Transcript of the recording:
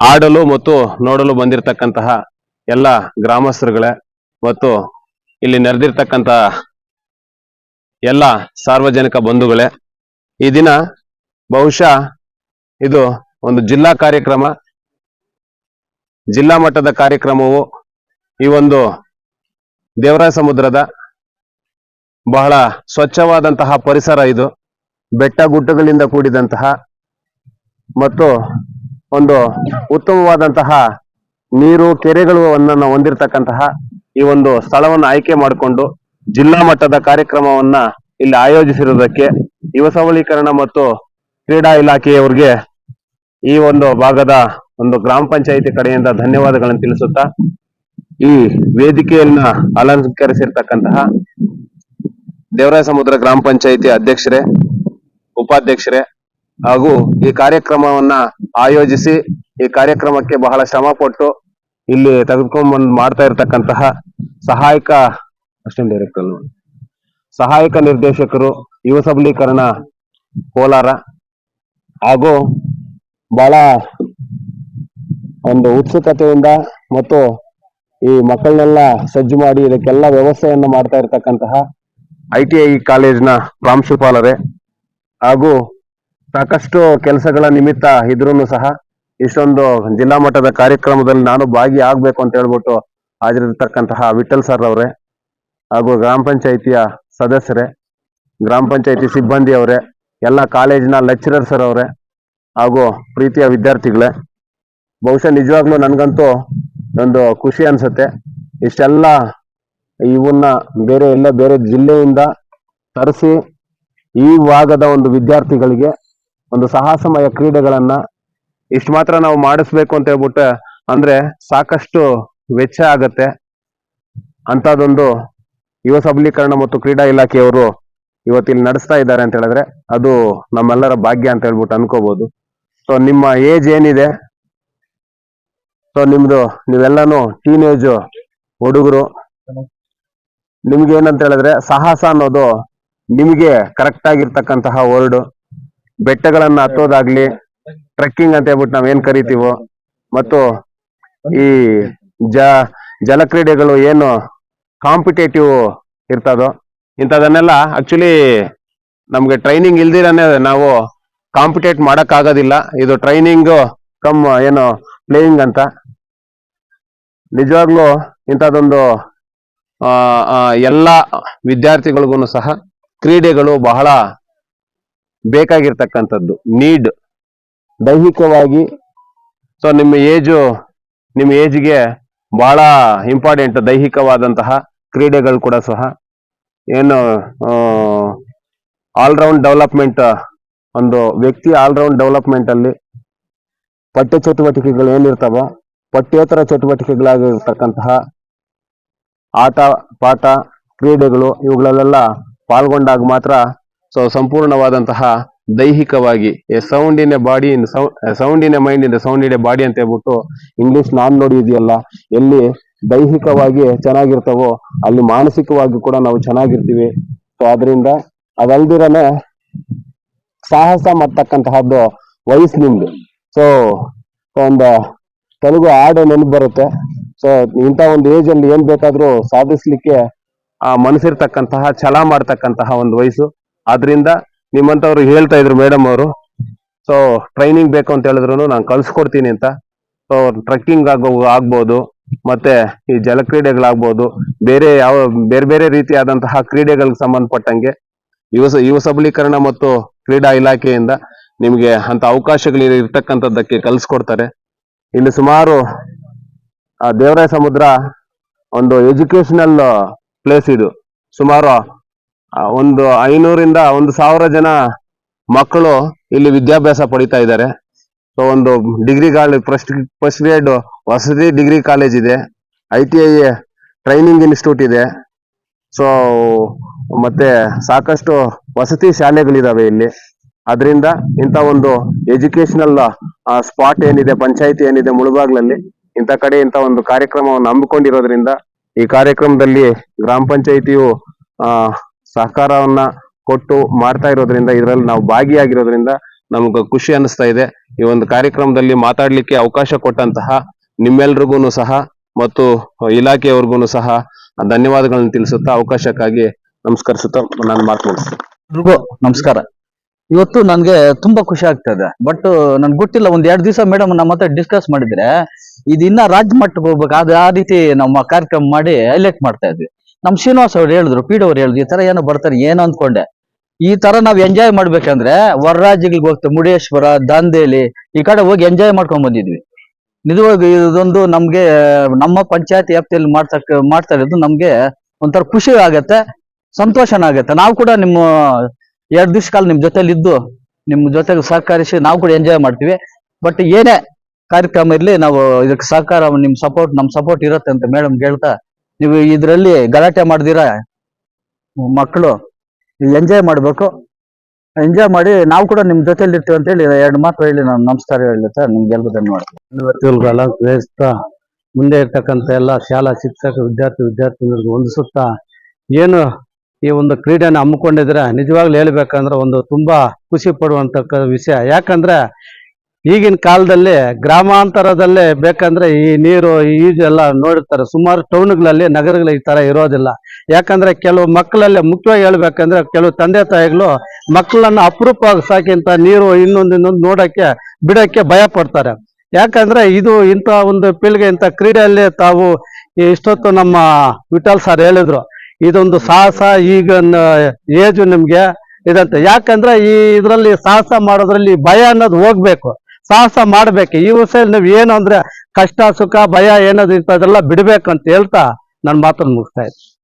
ಆಡಲು ಮತ್ತು ನೋಡಲು ಬಂದಿರತಕ್ಕಂತಹ ಎಲ್ಲ ಗ್ರಾಮಸ್ಥರುಗಳೇ ಮತ್ತು ಇಲ್ಲಿ ನೆರೆದಿರ್ತಕ್ಕಂತಹ ಎಲ್ಲ ಸಾರ್ವಜನಿಕ ಬಂಧುಗಳೇ, ಈ ದಿನ ಬಹುಶಃ ಇದು ಒಂದು ಜಿಲ್ಲಾ ಕಾರ್ಯಕ್ರಮ, ಜಿಲ್ಲಾ ಮಟ್ಟದ ಕಾರ್ಯಕ್ರಮವು ಈ ಒಂದು ದೇವರ ಸಮುದ್ರದ ಬಹಳ ಸ್ವಚ್ಛವಾದಂತಹ ಪರಿಸರ ಇದು, ಬೆಟ್ಟ ಗುಡ್ಡಗಳಿಂದ ಕೂಡಿದಂತಹ ಮತ್ತು ಒಂದು ಉತ್ತಮವಾದಂತಹ ನೀರು, ಕೆರೆಗಳು ಹೊಂದಿರತಕ್ಕಂತಹ ಈ ಒಂದು ಸ್ಥಳವನ್ನು ಆಯ್ಕೆ ಮಾಡಿಕೊಂಡು ಜಿಲ್ಲಾ ಮಟ್ಟದ ಕಾರ್ಯಕ್ರಮವನ್ನ ಇಲ್ಲಿ ಆಯೋಜಿಸಿರುವುದಕ್ಕೆ ಯುವ ಸಬಲೀಕರಣ ಮತ್ತು ಕ್ರೀಡಾ ಇಲಾಖೆಯವರಿಗೆ ಈ ಒಂದು ಭಾಗದ ಒಂದು ಗ್ರಾಮ ಪಂಚಾಯಿತಿ ಕಡೆಯಿಂದ ಧನ್ಯವಾದಗಳನ್ನು ತಿಳಿಸುತ್ತಾ, ಈ ವೇದಿಕೆಯನ್ನ ಅಲಂಕರಿಸಿರ್ತಕ್ಕಂತಹ ದೇವರಾಯ ಸಮುದ್ರ ಗ್ರಾಮ ಪಂಚಾಯಿತಿ ಅಧ್ಯಕ್ಷರೇ, ಉಪಾಧ್ಯಕ್ಷರೇ ಹಾಗೂ ಈ ಕಾರ್ಯಕ್ರಮವನ್ನ ಆಯೋಜಿಸಿ ಈ ಕಾರ್ಯಕ್ರಮಕ್ಕೆ ಬಹಳ ಶ್ರಮ ಪಟ್ಟು ಇಲ್ಲಿ ತೆಗೆದುಕೊಂಡ್ ಬಂದು ಮಾಡ್ತಾ ಇರತಕ್ಕಂತಹ ಸಹಾಯಕ ಅಸಿಸ್ಟೆಂಟ್ ಡೈರೆಕ್ಟರ್ ಸಹಾಯಕ ನಿರ್ದೇಶಕರು, ಯುವ ಸಬಲೀಕರಣ ಕೋಲಾರ ಹಾಗೂ ಬಹಳ ಒಂದು ಉತ್ಸುಕತೆಯಿಂದ ಮತ್ತು ಈ ಮಕ್ಕಳನ್ನೆಲ್ಲ ಸಜ್ಜು ಮಾಡಿ ಇದಕ್ಕೆಲ್ಲ ವ್ಯವಸ್ಥೆಯನ್ನ ಮಾಡ್ತಾ ಇರತಕ್ಕಂತಹ ಐ ಟಿ ಐ ಕಾಲೇಜಿನ ಪ್ರಾಂಶುಪಾಲರೇ ಹಾಗೂ ಸಾಕಷ್ಟು ಕೆಲಸಗಳ ನಿಮಿತ್ತ ಇದ್ರೂ ಸಹ ಇಷ್ಟೊಂದು ಜಿಲ್ಲಾ ಮಟ್ಟದ ಕಾರ್ಯಕ್ರಮದಲ್ಲಿ ನಾನು ಭಾಗಿ ಆಗ್ಬೇಕು ಅಂತ ಹೇಳ್ಬಿಟ್ಟು ಹಾಜರಿರ್ತಕ್ಕಂತಹ ವಿಠಲ್ ಸರ್ ಅವರೇ ಹಾಗೂ ಗ್ರಾಮ ಪಂಚಾಯಿತಿಯ ಸದಸ್ಯರೇ, ಗ್ರಾಮ ಪಂಚಾಯಿತಿ ಸಿಬ್ಬಂದಿ ಅವರೇ, ಎಲ್ಲ ಕಾಲೇಜಿನ ಲೆಕ್ಚರರ್ ಸರ್ ಅವರೇ ಹಾಗೂ ಪ್ರೀತಿಯ ವಿದ್ಯಾರ್ಥಿಗಳೇ, ಬಹುಶಃ ನಿಜವಾಗ್ಲೂ ನನಗಂತೂ ಒಂದು ಖುಷಿ ಅನ್ಸುತ್ತೆ. ಇಷ್ಟೆಲ್ಲ ಇವನ್ನ ಬೇರೆ ಎಲ್ಲ ಬೇರೆ ಜಿಲ್ಲೆಯಿಂದ ತರಿಸಿ ಈ ಭಾಗದ ಒಂದು ವಿದ್ಯಾರ್ಥಿಗಳಿಗೆ ಒಂದು ಸಾಹಸಮಯ ಕ್ರೀಡೆಗಳನ್ನ ಇಷ್ಟು ಮಾತ್ರ ನಾವು ಮಾಡಿಸ್ಬೇಕು ಅಂತ ಹೇಳ್ಬಿಟ್ಟು, ಅಂದ್ರೆ ಸಾಕಷ್ಟು ವೆಚ್ಚ ಆಗತ್ತೆ. ಅಂತದೊಂದು ಯುವ ಸಬಲೀಕರಣ ಮತ್ತು ಕ್ರೀಡಾ ಇಲಾಖೆಯವರು ಇವತ್ತಿಲ್ಲಿ ನಡೆಸ್ತಾ ಇದ್ದಾರೆ ಅಂತ ಹೇಳಿದ್ರೆ ಅದು ನಮ್ಮೆಲ್ಲರ ಭಾಗ್ಯ ಅಂತ ಹೇಳ್ಬಿಟ್ಟು ಅನ್ಕೋಬಹುದು ಸೊ ನಿಮ್ಮ ಏಜ್ ಏನಿದೆ? ಸೊ ನಿಮ್ದು, ನೀವೆಲ್ಲಾನು ಟೀನೇಜ್ ಹುಡುಗರು. ನಿಮ್ಗೆ ಏನಂತ ಹೇಳಿದ್ರೆ ಸಾಹಸ ಅನ್ನೋದು ನಿಮಗೆ ಕರೆಕ್ಟ್ ಆಗಿರ್ತಕ್ಕಂತಹ ವರ್ಡ್ ಬೆಟ್ಟಗಳನ್ನ ಹತ್ತೋದಾಗ್ಲಿ ಟ್ರೆಕ್ಕಿಂಗ್ ಅಂತ ಹೇಳ್ಬಿಟ್ಟು ನಾವ್ ಏನ್ ಕರಿತೀವೋ, ಮತ್ತು ಈ ಜ, ಜಲಕ್ರೀಡೆಗಳು ಏನು ಕಾಂಪಿಟೇಟಿವ್ ಇರ್ತದೋ, ಇಂಥದನ್ನೆಲ್ಲ ಆಕ್ಚುಲಿ ನಮ್ಗೆ ಟ್ರೈನಿಂಗ್ ಇಲ್ದಿರನೆ ನಾವು ಕಾಂಪಿಟೇಟ್ ಮಾಡಕ್ ಆಗೋದಿಲ್ಲ ಇದು ಟ್ರೈನಿಂಗ್ ಕಮ್ ಏನು ಪ್ಲೇಯಿಂಗ್ ಅಂತ. ನಿಜವಾಗ್ಲೂ ಇಂಥದ್ದೊಂದು ಎಲ್ಲ ವಿದ್ಯಾರ್ಥಿಗಳಿಗೂ ಸಹ ಕ್ರೀಡೆಗಳು ಬಹಳ ಬೇಕಾಗಿರ್ತಕ್ಕಂಥದ್ದು. ನೀಡ್ ದೈಹಿಕವಾಗಿ ಸೊ ನಿಮ್ಮ ಏಜು ನಿಮ್ಮ ಏಜ್ಗೆ ಬಹಳ ಇಂಪಾರ್ಟೆಂಟ್ ದೈಹಿಕವಾದಂತಹ ಕ್ರೀಡೆಗಳು ಕೂಡ ಸಹ. ಏನು ಆಲ್ರೌಂಡ್ ಡೆವಲಪ್ಮೆಂಟ್ ಒಂದು ವ್ಯಕ್ತಿ ಆಲ್ರೌಂಡ್ ಡೆವಲಪ್ಮೆಂಟ್ ಅಲ್ಲಿ ಪಠ್ಯ ಚಟುವಟಿಕೆಗಳು ಏನಿರ್ತಾವೋ, ಪಠ್ಯೇತರ ಚಟುವಟಿಕೆಗಳಾಗಿರ್ತಕ್ಕಂತಹ ಆಟ, ಪಾಠ, ಕ್ರೀಡೆಗಳು ಇವುಗಳಲ್ಲೆಲ್ಲ ಪಾಲ್ಗೊಂಡಾಗ ಮಾತ್ರ ಸೊ ಸಂಪೂರ್ಣವಾದಂತಹ ದೈಹಿಕವಾಗಿ, a sound in a body in sound in a mind in sound in a body ಅಂತ ಹೇಳ್ಬಿಟ್ಟು ಇಂಗ್ಲಿಷ್ ನಾನ್ ನೋಡಿ ಇದೆಯಲ್ಲ, ಎಲ್ಲಿ ದೈಹಿಕವಾಗಿ ಚೆನ್ನಾಗಿರ್ತವೋ, ಅಲ್ಲಿ ಮಾನಸಿಕವಾಗಿ ಕೂಡ ನಾವು ಚೆನ್ನಾಗಿರ್ತೀವಿ. ಸೊ ಅದರಿಂದ ಅದಲ್ದಿರನೆ ಸಾಹಸ ಮಾಡ್ತಕ್ಕಂತಹದ್ದು ವಯಸ್ಸು ನಿಮ್ದು. ಸೊ ಒಂದು ತೆಲುಗು ಹಾಡು ನೆನಪು ಬರುತ್ತೆ. ಸೊ ಇಂಥ ಒಂದು ಏಜ್ ಅಲ್ಲಿ ಏನ್ ಬೇಕಾದ್ರೂ ಸಾಧಿಸ್ಲಿಕ್ಕೆ ಆ ಮನಸ್ಸಿರ್ತಕ್ಕಂತಹ, ಛಲ ಮಾಡ್ತಕ್ಕಂತಹ ಒಂದು ವಯಸ್ಸು. ಆದ್ರಿಂದ ನಿಮ್ಮಂತವ್ರು ಹೇಳ್ತಾ ಇದ್ರು ಮೇಡಮ್ ಅವರು. ಸೊ ಟ್ರೈನಿಂಗ್ ಬೇಕು ಅಂತ ಹೇಳಿದ್ರು ನಾನು ಕಳ್ಸಿಕೊಡ್ತೀನಿ ಅಂತ. ಸೊ ಟ್ರೆಕ್ಕಿಂಗ್ ಆಗೋ, ಆಗ್ಬೋದು. ಮತ್ತೆ ಈ ಜಲಕ್ರೀಡೆಗಳಾಗ್ಬೋದು. ಬೇರೆ ಯಾವ, ಬೇರೆ ಬೇರೆ ರೀತಿಯಾದಂತಹ ಕ್ರೀಡೆಗಳಿಗೆ ಸಂಬಂಧಪಟ್ಟಂಗೆ ಯುವ ಯುವ ಸಬಲೀಕರಣ ಮತ್ತು ಕ್ರೀಡಾ ಇಲಾಖೆಯಿಂದ ನಿಮಗೆ ಅಂತ ಅವಕಾಶಗಳು ಇರ್ತಕ್ಕಂಥದ್ದಕ್ಕೆ ಕಲಿಸ್ಕೊಡ್ತಾರೆ ಇಲ್ಲಿ ಸುಮಾರು ದೇವರಾಯ ಸಮುದ್ರ ಒಂದು ಎಜುಕೇಶನಲ್ ಪ್ಲೇಸ್ ಇದು. ಸುಮಾರು ಒಂದು ಐನೂರಿಂದ ಒಂದು ಸಾವಿರ ಜನ ಮಕ್ಕಳು ಇಲ್ಲಿ ವಿದ್ಯಾಭ್ಯಾಸ ಪಡಿತಾ ಇದ್ದಾರೆ. ಸೊ ಒಂದು degree college first first grade ವಸತಿ ಡಿಗ್ರಿ ಕಾಲೇಜ್ ಇದೆ. I T I training institute ಇದೆ. ಸೊ ಮತ್ತೆ ಸಾಕಷ್ಟು ವಸತಿ ಶಾಲೆಗಳಿದಾವೆ ಇಲ್ಲಿ. ಅದರಿಂದ ಇಂಥ ಒಂದು ಎಜುಕೇಶನಲ್ ಸ್ಪಾಟ್ ಏನಿದೆ, ಪಂಚಾಯತಿ ಏನಿದೆ ಮುಳುಬಾಗ್ಲಲ್ಲಿ, ಇಂಥ ಕಡೆ ಇಂಥ ಒಂದು ಕಾರ್ಯಕ್ರಮವನ್ನು ಹಮ್ಮಿಕೊಂಡಿರೋದ್ರಿಂದ ಈ ಕಾರ್ಯಕ್ರಮದಲ್ಲಿ ಗ್ರಾಮ ಪಂಚಾಯಿತಿಯು ಸಹಕಾರವನ್ನ ಕೊಟ್ಟು ಮಾಡ್ತಾ ಇರೋದ್ರಿಂದ ಇದರಲ್ಲಿ ನಾವು ಭಾಗಿಯಾಗಿರೋದ್ರಿಂದ ನಮ್ಗೆ ಖುಷಿ ಅನಿಸ್ತಾ ಇದೆ. ಈ ಒಂದು ಕಾರ್ಯಕ್ರಮದಲ್ಲಿ ಮಾತಾಡ್ಲಿಕ್ಕೆ ಅವಕಾಶ ಕೊಟ್ಟಂತಹ ನಿಮ್ಮೆಲ್ರಿಗೂ ಸಹ ಮತ್ತು ಇಲಾಖೆಯವ್ರಿಗೂ ಸಹ ಧನ್ಯವಾದಗಳನ್ನು ತಿಳಿಸುತ್ತಾ ಅವಕಾಶಕ್ಕಾಗಿ ನಮಸ್ಕರಿಸುತ್ತಾ ನಾನು ಮಾತು ಮುಗಿಸ್ತೀನಿ ನಮಸ್ಕಾರ. ಇವತ್ತು ನನ್ಗೆ ತುಂಬಾ ಖುಷಿ ಆಗ್ತಾ ಬಟ್ ನನ್ ಗೊತ್ತಿಲ್ಲ, ಒಂದ್ ಎರಡ್ ದಿವಸ ಮೇಡಮ್ ನಮ್ಮ ಹತ್ರ ಡಿಸ್ಕಸ್ ಮಾಡಿದ್ರೆ ಇದಿನ್ನ ರಾಜ್ಯ ಮಟ್ಟಕ್ಕೆ ಹೋಗ್ಬೇಕು, ಅದು ಆ ರೀತಿ ನಮ್ಮ ಕಾರ್ಯಕ್ರಮ ಮಾಡಿ ಹೈಲೈಟ್ ಮಾಡ್ತಾ ಇದ್ವಿ. ನಮ್ ಶ್ರೀನಿವಾಸ್ ಅವ್ರು ಹೇಳಿದ್ರು ಪಿ ಅವ್ರು ಹೇಳಿದ್ರು, ಈ ತರ ಏನೋ ಬರ್ತಾರೆ, ಏನೋ ಅಂದ್ಕೊಂಡೆ. ಈ ತರ ನಾವ್ ಎಂಜಾಯ್ ಮಾಡ್ಬೇಕಂದ್ರೆ ಹೊರ ರಾಜ್ಯಗಳಿಗೆ ಹೋಗ್ತೇವೆ, ಮುರುಡೇಶ್ವರ ದಾಂದೇಲಿ ಈ ಕಡೆ ಹೋಗಿ ಎಂಜಾಯ್ ಮಾಡ್ಕೊಂಡ್ ಬಂದಿದ್ವಿ. ನಿಜವಾಗಿ ಇದೊಂದು ನಮ್ಗೆ, ನಮ್ಮ ಪಂಚಾಯತ್ ವ್ಯಾಪ್ತಿಯಲ್ಲಿ ಮಾಡ್ತಕ್ಕ ಮಾಡ್ತಾ ಇರೋದು ನಮ್ಗೆ ಒಂಥರ ಖುಷಿ ಆಗತ್ತೆ, ಸಂತೋಷನ ಆಗತ್ತೆ. ನಾವು ಕೂಡ ನಿಮ್ಮ ಎರಡು ದಿವಸ ಕಾಲ ನಿಮ್ ಜೊತೆಲಿ ಇದ್ದು, ನಿಮ್ ಜೊತೆಗೆ ಸಹಕರಿಸಿ ನಾವು ಕೂಡ ಎಂಜಾಯ್ ಮಾಡ್ತೀವಿ. ಬಟ್ ಏನೇ ಕಾರ್ಯಕ್ರಮ ಇರ್ಲಿ, ನಾವು ಇದಕ್ಕೆ ಸಹಕಾರ, ನಿಮ್ ಸಪೋರ್ಟ್ ನಮ್ ಸಪೋರ್ಟ್ ಇರುತ್ತೆ ಅಂತ ಮೇಡಮ್ ಹೇಳ್ತಾ ನೀವು ಇದರಲ್ಲಿ ಗಲಾಟೆ ಮಾಡ್ದಿರ? ಮಕ್ಕಳು ಎಂಜಾಯ್ ಮಾಡಬೇಕು. ಎಂಜಾಯ್ ಮಾಡಿ ನಾವು ಕೂಡ ನಿಮ್ಮ ಜೊತೆಲಿ ಇರ್ತೀವಿ ಅಂತ ಹೇಳಿ ಎರಡು ಮಾತು ಹೇಳಿ ನಾನು ನಮಸ್ಕಾರ ಹೇಳಿ ಸರ್ ನಿಮ್ಗೆಲ್ರಿಗೂ ಧನ್ಯವಾದ. ಮುಂದೆ ಇರ್ತಕ್ಕಂಥ ಎಲ್ಲ ಶಾಲಾ ಶಿಕ್ಷಕ, ವಿದ್ಯಾರ್ಥಿ, ವಿದ್ಯಾರ್ಥಿನಿಯರಿಗೆ ಹೊಂದಿಸುತ್ತಾ ಏನು ಈ ಒಂದು ಕ್ರೀಡೆನ ಹಮ್ಮಿಕೊಂಡಿದ್ರೆ ನಿಜವಾಗ್ಲೂ ಹೇಳ್ಬೇಕಂದ್ರೆ ಒಂದು ತುಂಬಾ ಖುಷಿ ಪಡುವಂತಕ್ಕ ವಿಷಯ. ಯಾಕಂದ್ರೆ ಈಗಿನ ಕಾಲದಲ್ಲಿ ಗ್ರಾಮಾಂತರದಲ್ಲೇ ಬೇಕಂದ್ರೆ ಈ ನೀರು, ಈ ಈಜು ಎಲ್ಲ ನೋಡಿರ್ತಾರೆ. ಸುಮಾರು ಟೌನ್ಗಳಲ್ಲಿ ನಗರಗಳು ಈ ತರ ಇರೋದಿಲ್ಲ. ಯಾಕಂದ್ರೆ ಕೆಲವು ಮಕ್ಕಳಲ್ಲೇ ಮುಖ್ಯವಾಗಿ ಹೇಳ್ಬೇಕಂದ್ರೆ ಕೆಲವು ತಂದೆ ತಾಯಿಗಳು ಮಕ್ಕಳನ್ನ ಅಪರೂಪವಾಗಿ ಸಾಕಿಂತ ನೀರು ಇನ್ನೊಂದು ಇನ್ನೊಂದು ನೋಡಕ್ಕೆ, ಬಿಡಕ್ಕೆ ಭಯ ಪಡ್ತಾರೆ. ಯಾಕಂದ್ರೆ ಇದು ಇಂಥ ಒಂದು ಪೀಳಿಗೆ, ಇಂಥ ಕ್ರೀಡೆಯಲ್ಲಿ ತಾವು ಇಷ್ಟೊತ್ತು ನಮ್ಮ ವಿಠಲ್ ಸರ್ ಹೇಳಿದ್ರು, ಇದೊಂದು ಸಾಹಸ, ಈಗ ಏಜು ನಿಮ್ಗೆ ಇದಂತೆ. ಯಾಕಂದ್ರೆ ಈ ಇದರಲ್ಲಿ ಸಾಹಸ ಮಾಡೋದ್ರಲ್ಲಿ ಭಯ ಅನ್ನೋದು ಹೋಗ್ಬೇಕು. ಸಾಹಸ ಮಾಡ್ಬೇಕು. ಈ ವಿಷಯದಲ್ಲಿ ನೀವು ಏನು ಅಂದ್ರೆ ಕಷ್ಟ, ಸುಖ, ಭಯ, ಏನದು ಇಂಥದ್ದೆಲ್ಲ ಬಿಡ್ಬೇಕು ಅಂತ ಹೇಳ್ತಾ ನನ್ನ ಮಾತನ್ನು ಮುಗಿಸ್ತಾ ಇದ್ದೀನಿ.